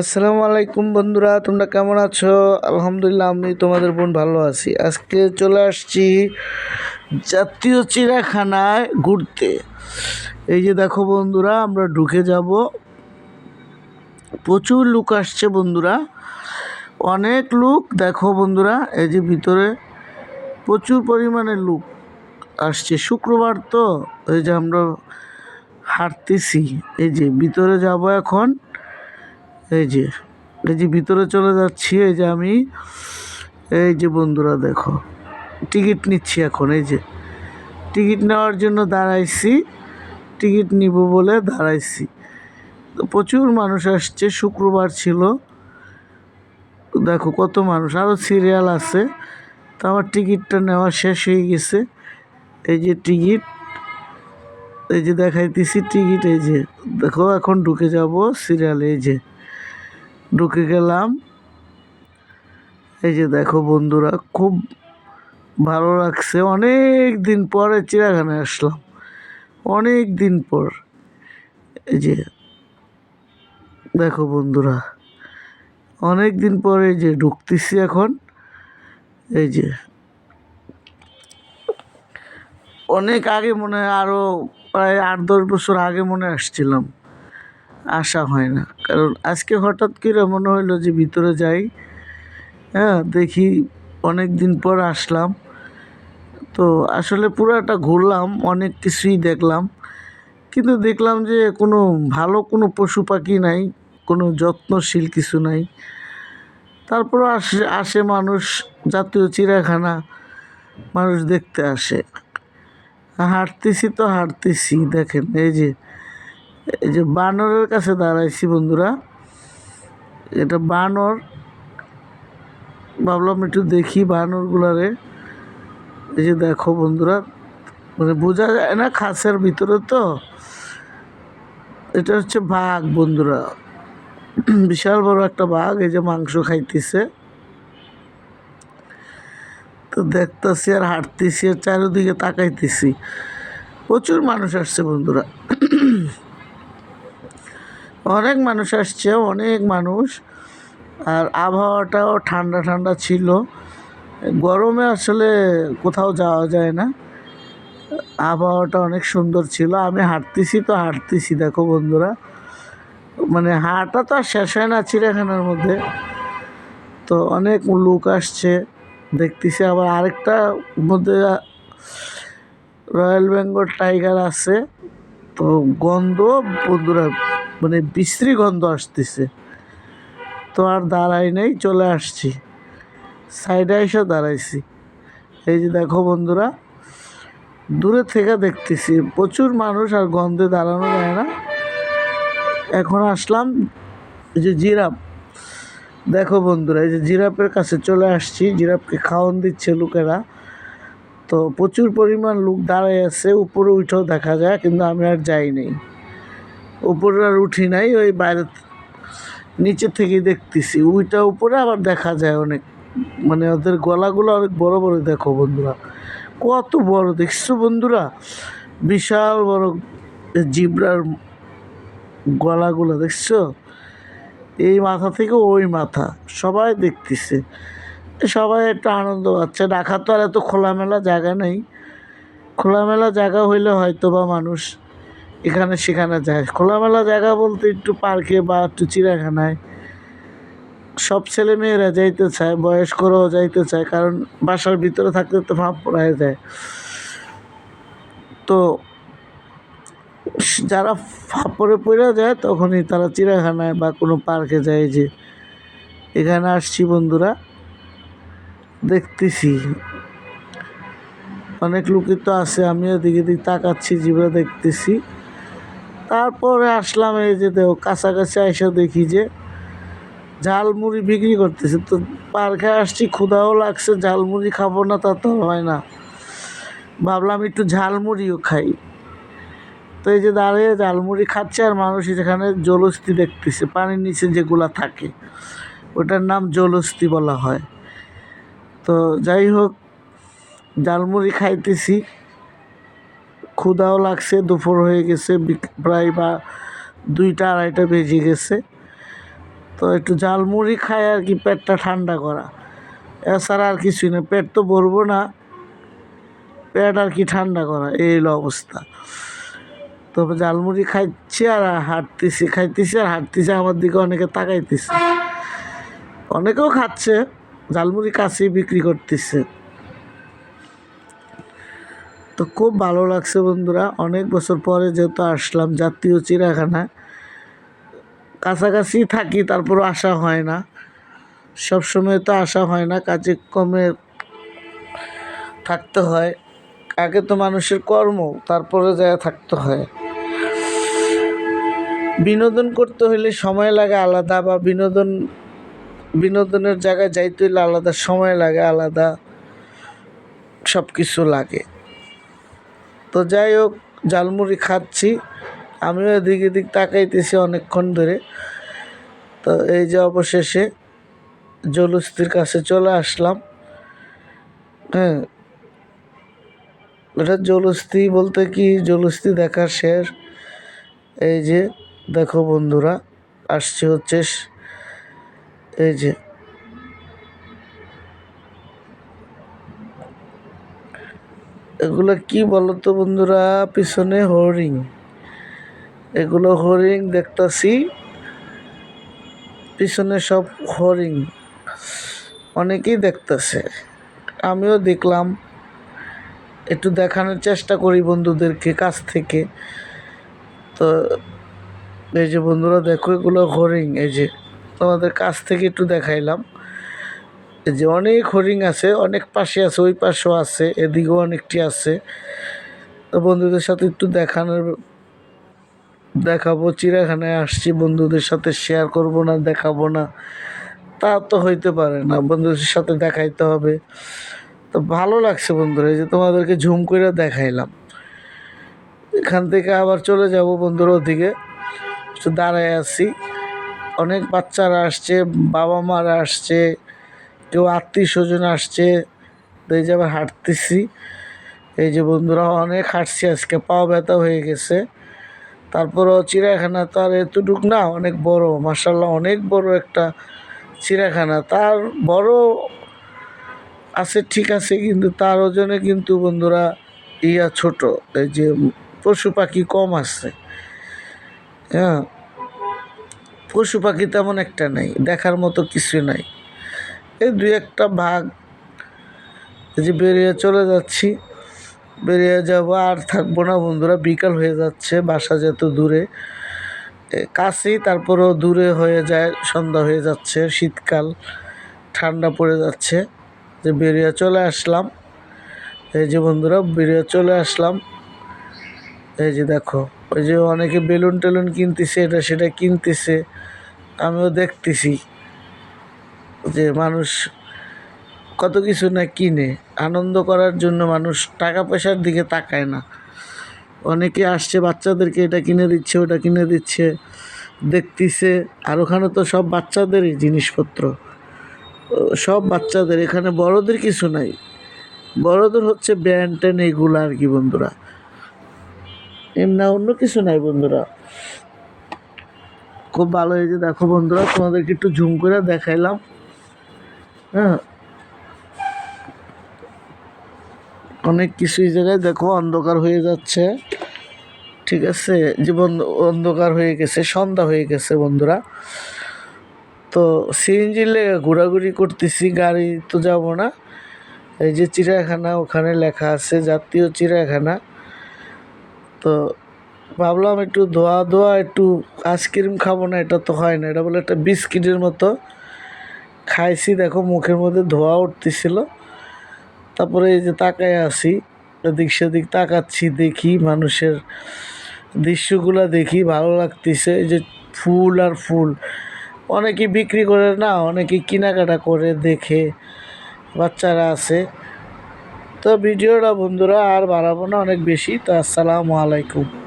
আসসালামু আলাইকুম বন্ধুরা, তোমরা কেমন আছো? আলহামদুলিল্লাহ আমি তোমাদের বোন ভালো আছি। আজকে চলে আসছি জাতীয় চিড়িয়াখানায় ঘুরতে। এই যে দেখো বন্ধুরা, আমরা ঢুকে যাব। প্রচুর লোক আসছে বন্ধুরা। অনেক লোক, দেখো বন্ধুরা, এই যে ভিতরে প্রচুর পরিমাণে লোক আসছে। শুক্রবার তো, এই যে আমরা হাঁটতেছি। এই যে ভিতরে যাব এখন। এই যে এই যে ভিতরে চলে যাচ্ছি, এই যে আমি, এই যে বন্ধুরা দেখো, টিকিট নিচ্ছি এখন, এই যে, টিকিট নেওয়ার জন্য দাঁড়াইছি, টিকিট নিব বলে দাঁড়াইছি। প্রচুর মানুষ আসছে, শুক্রবার ছিল। দেখো কত মানুষ আরও সিরিয়াল আছে, তো আমার টিকিটটা নেওয়া শেষ হয়ে গেছে। এই যে টিকিট, এই যে দেখাইতেছি টিকিট, এই যে, দেখো এখন ঢুকে যাব সিরিয়ালে এই যে। ঢুকে গেলাম। এই যে দেখো বন্ধুরা, খুব ভালো লাগছে। অনেক দিন পরে চিড়িয়াখানায় আসলাম। অনেক দিন পর। এই যে দেখো বন্ধুরা, অনেক দিন পরে যে ঢুকতেছি এখন। এই যে অনেক আগে মনে হয় আরও প্রায় আট দশ বছর আগে মনে আসছিলাম। আসা হয় না। কারণ আজকে হঠাৎ করে মনে হইল যে ভিতরে যাই। হ্যাঁ দেখি অনেক দিন পর আসলাম। তো আসলে পুরাটা ঘুরলাম, অনেক কিছুই দেখলাম। কিন্তু দেখলাম যে কোনো ভালো কোনো পশু পাখি নাই, কোনো যত্নশীল কিছু নাই। তারপরও আসে আসে মানুষ, জাতীয় চিড়িয়াখানা, মানুষ দেখতে আসে। হাঁটতেছি তো হাঁটতেছি, দেখেন, এই যে এই যে বানরের কাছে দাঁড়াইছি বন্ধুরা। এটা বানর। ভাবলাম একটু দেখি বানরগুলারে। এই যে দেখো বন্ধুরা মানে বোঝা যায় না খাঁচার ভিতরে তো। এটা হচ্ছে বাঘ বন্ধুরা। বিশাল বড় একটা বাঘ, এই যে মাংস খাইতেছে। তো দেখতেছি আর হাঁটতেছি আর চারিদিকে তাকাইতেছি। প্রচুর মানুষ আসছে বন্ধুরা। অনেক মানুষ আসছে, অনেক মানুষ। আর আবহাওয়াটাও ঠান্ডা ঠান্ডা ছিল। গরমে আসলে কোথাও যাওয়া যায় না। আবহাওয়াটা অনেক সুন্দর ছিল। আমি হাঁটতেছি তো হাঁটতেছি, দেখো বন্ধুরা। মানে হাঁটা তো আর শেষ হয় না চিড়িয়াখানার মধ্যে। তো অনেক লোক আসছে, দেখতেছি। আবার আরেকটা মধ্যে রয়্যাল বেঙ্গল টাইগার আছে। তো গন্ধ, বন্ধুরা মানে বিশ্রী গন্ধ আসতেছে। তো আর দাঁড়াই নেই, চলে আসছি। সাইডে এসে দাঁড়াইছি। এই যে দেখো বন্ধুরা, দূরে থেকে দেখতেছি, প্রচুর মানুষ আর গন্ধে দাঁড়ানো যায় না। এখন আসলাম এই যে জিরাফ। দেখো বন্ধুরা, এই যে জিরাফের কাছে চলে আসছি, জিরাফকে খাওয়ান দিচ্ছে লোকেরা। তো প্রচুর পরিমাণ লোক দাঁড়ায় আছে, উপরে উঠেও দেখা যায়, কিন্তু আমি আর যাই নাই। উপরে আর উঠি নাই, ওই বাইরে নিচে থেকে দেখতেছি। ওইটা উপরে আবার দেখা যায় অনেক। মানে ওদের গলাগুলো অনেক বড় বড়, দেখো বন্ধুরা। কত বড়, দেখছ বন্ধুরা? বিশাল বড় জিব্রার গলাগুলো, দেখছ? এই মাথা থেকে ওই মাথা, সবাই দেখতেছে। সবাই একটা আনন্দ পাচ্ছে। ঢাকা তো আর এত খোলামেলা জায়গা নেই। খোলামেলা জায়গা হইলে হয়তো বা মানুষ এখানে সেখানে যায়। খোলামেলা জায়গা বলতে একটু পার্কে বা একটু চিড়িয়াখানায়। সব ছেলে মেয়েরা যাইতে চায়, বয়স্করাও যাইতে চায়, কারণ বাসার ভিতরে থাকতে তো ভাব পড়ায় যায়। তো যারা ফাপড়ে পড়ে যায়, তখনই তারা চিড়িয়াখানায় বা কোনো পার্কে যায় যে, এখানে আসছি বন্ধুরা, দেখতেছি। অনেক লোকই তো আছে আমিও দিকে দিকে তাকাচ্ছি জিভে দেখতেছি। তারপরে আসলাম এই যে দেখো, কাছাকাছি এসে দেখি যে ঝালমুড়ি বিক্রি করতেছে। তো পার্কে আসছি, ক্ষুধাও লাগছে, ঝালমুড়ি খাব না, তা তো হয় না। ভাবলাম একটু ঝালমুড়িও খাই। তো এই যে দাঁড়িয়ে ঝালমুড়ি খাচ্ছে আর মানুষ যেখানে জলস্থি দেখতেছে, পানির নিচে যেগুলা থাকে, ওটার নাম জলস্থি বলা হয়। তো যাই হোক, ঝালমুড়ি খাইতেছি। ক্ষুধাও লাগছে, দুপুর হয়ে গেছে প্রায় বা দুইটা, আড়াইটা বেজে গেছে। তো একটু ঝালমুড়ি খায় আর কি, পেটটা ঠান্ডা করা। এছাড়া আর কিছুই না, পেট তো ভরবো না, পেট আর কি ঠান্ডা করা, এই হলো অবস্থা। তবে ঝালমুড়ি খাইছি আর হাঁটতেছি, খাইতেছি আর হাঁটতেছি, আমার দিকে অনেকে তাকাইতেছে। অনেকেও খাচ্ছে, ঝালমুড়ি কাছেই বিক্রি করতেছে। তো খুব ভালো লাগছে বন্ধুরা। অনেক বছর পরে যেহেতু আসলাম, জাতীয় চিড়িয়াখানায় কাছাকাছি থাকি তারপরও আসা হয় না। সব সময় তো আসা হয় না, কাজে কমে থাকতে হয়। আগে তো মানুষের কর্ম, তারপরে যায় থাকতে হয়। বিনোদন করতে হলে সময় লাগে আলাদা বা বিনোদন, বিনোদনের জায়গায় যাইতে হলে আলাদা সময় লাগে, আলাদা সব কিছু লাগে। তো যাই হোক জালমুড়ি খাচ্ছি। আমিও এদিক এদিক তাকাইতেছি অনেকক্ষণ ধরে। তো এই যে অবশেষে জলুস্তির কাছে চলে আসলাম। হ্যাঁ এটা জলুস্তি বলতে কি? জলুস্তি দেখার শেষ। এই যে, দেখো বন্ধুরা, আসছে হচ্ছে এই যে এগুলো কি বলো তো বন্ধুরা? পিছনে হরিং। এগুলো হরিং দেখতাছি। পিছনে সব হরিং। অনেকেই দেখতেছে। আমিও দেখলাম। একটু দেখানোর চেষ্টা করি বন্ধুদেরকে কাছ থেকে। তো এই যে বন্ধুরা দেখো এগুলো হরিং। এই যে তোমাদের কাছ থেকে একটু দেখাইলাম। যে অনেক হরিং আছে, অনেক পাশে আছে, ওই পাশেও আছে, এদিকেও অনেকটি আছে। তো বন্ধুদের সাথে একটু দেখানোর, দেখাবো, চিড়িয়াখানায় আসছি, বন্ধুদের সাথে শেয়ার করব না, দেখাবো না। তা তো হইতে পারে না, বন্ধুদের সাথে দেখাইতে হবে। তো ভালো লাগছে বন্ধুরা, এই যে তোমাদেরকে ঝুম করে দেখাইলাম। এখান থেকে আবার চলে যাব বন্ধুর ওদিকে। দাঁড়ায় আছি। অনেক বাচ্চারা আসছে বাবা মারা আসছে কেউ আত্মীয় স্বজন আসছে, তো এই যে আবার হাঁটতেছি। এই যে বন্ধুরা, অনেক হাঁটছি আজকে, পাও ব্যথা হয়ে গেছে। তারপরও চিড়িয়াখানা তো আর এতটুক না, অনেক বড় মার্শাল্লাহ অনেক বড় একটা চিড়িয়াখানা। তার বড় আছে, ঠিক আছে, কিন্তু তার ওজনে কিন্তু বন্ধুরা ইয়া ছোট, এই যে পশু পাখি কম আছে। হ্যাঁ পশু পাখি তেমন একটা নেই, দেখার মতো কিছু নাই। এই দুই একটা ভাগ। যে বেরিয়ে চলে যাচ্ছি। বেরিয়ে যাব, আর থাকব না বন্ধুরা, বিকাল হয়ে যাচ্ছে, বাসা যেত দূরে। কাছেই তারপরেও দূরে হয়ে যায়, সন্ধ্যা হয়ে যাচ্ছে, শীতকাল, ঠান্ডা পড়ে যাচ্ছে। যে বেরিয়ে চলে আসলাম। এই যে বন্ধুরা, বেরিয়ে চলে আসলাম। এই যে দেখো, ওই যে অনেকে বেলুন টেলুন কিনতেছে, এটা সেটা কিনতেছে, আমিও দেখতেছি। যে মানুষ কত কিছু না কিনে, আনন্দ করার জন্য মানুষ টাকা পয়সার দিকে তাকায় না। অনেকে আসছে, বাচ্চাদেরকে এটা কিনে দিচ্ছে, ওটা কিনে দিচ্ছে, দেখতেছে, আর ওখানে তো সব বাচ্চাদেরই জিনিসপত্র। সব বাচ্চাদের, এখানে বড়দের কিছু নাই। বড়দের হচ্ছে ব্যান্ড ট্যান এইগুলো আর কি বন্ধুরা। এমনি অন্য কিছু নাই বন্ধুরা। খুব ভালো হয়েছে দেখো বন্ধুরা, তোমাদেরকে একটু ঝুম করে দেখাইলাম। হ্যাঁ। অনেক কিছুই জায়গায় দেখো, অন্ধকার হয়ে যাচ্ছে। ঠিক আছে, জীবন অন্ধকার হয়ে গেছে, সন্ধ্যা হয়ে গেছে বন্ধুরা। তো সিএনজি লেগে ঘোরাঘুরি করতেছি, গাড়ি তো যাব না। এই যে চিড়িয়াখানা, ওখানে লেখা আছে, জাতীয় চিড়িয়াখানা। তো ভাবলাম একটু ধোয়া ধোয়া, একটু আইসক্রিম খাব না, এটা তো হয় না। এটা বলে একটা বিস্কিটের মতো খাইছি, দেখো মুখের মধ্যে ধোয়া উঠতেছিল। তারপরে এই যে তাকায় আসি এদিক সেদিক তাকাচ্ছি, দেখি মানুষের দৃশ্যগুলো দেখি, ভালো লাগতেছে। এই যে ফুল আর ফুল অনেকে বিক্রি করে না অনেকে কেনাকাটা করে, দেখে বাচ্চারা আছে। তো ভিডিওটা বন্ধুরা আর বাড়াবো না, অনেক বেশি। তো আসসালামু আলাইকুম।